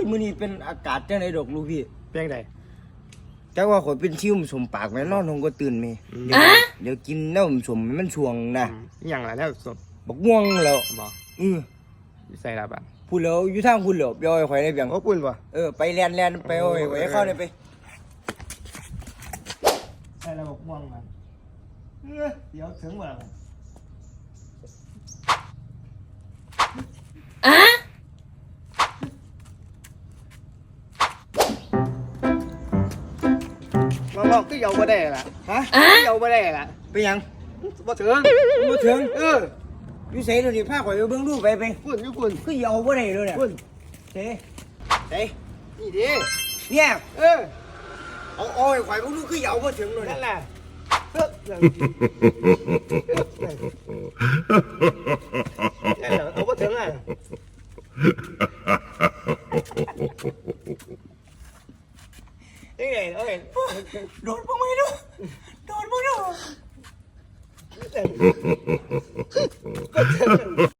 ยมื้อนี้เป็นอากาศจังไดดอกลูกพี่เพียงใด แต่ว่าข่อยเป็นชิวสมปากแม่นอนผมก็ตื่นแมีเดี๋ยวเดี๋ยวกินน้ำสมให้มันช่วงนะอหย่างไรแล้วสดบักม่วงแล้วบอกเออใส่ละบะพูดแล้วอยู่ทางพูดแล้วเดี๋ยวไอ้ข่อยได้เพียง โอ้ปุ่นป่ะเออไปแลนแลนไปเอาไอ้ไว้เข้าได้ไปใส่ละบอกม่วงมันเดี๋ยวถึงเวลา มาบอกก็เยาบ่ได้ละฮะเยาบ่ได้ละไปยังบ่ถึงบ่ถึงเอออยู่ไสเดี๋ยวนี้พาข่อยไปเบิ่งรูปไปไปปุ่นอยู่ปุ่นคือเอาบ่ได้เลยเนี่ยปุ่นเด้เด้นี่ดิเนี่ยเออเอาเอาไอ้ข่อยเบิ่งรูปคือเอาบ่ถึงเลยนั่เนี่ยนแหละเออนั่นเอาบ่ถึงอะ นี่ไงเอาเ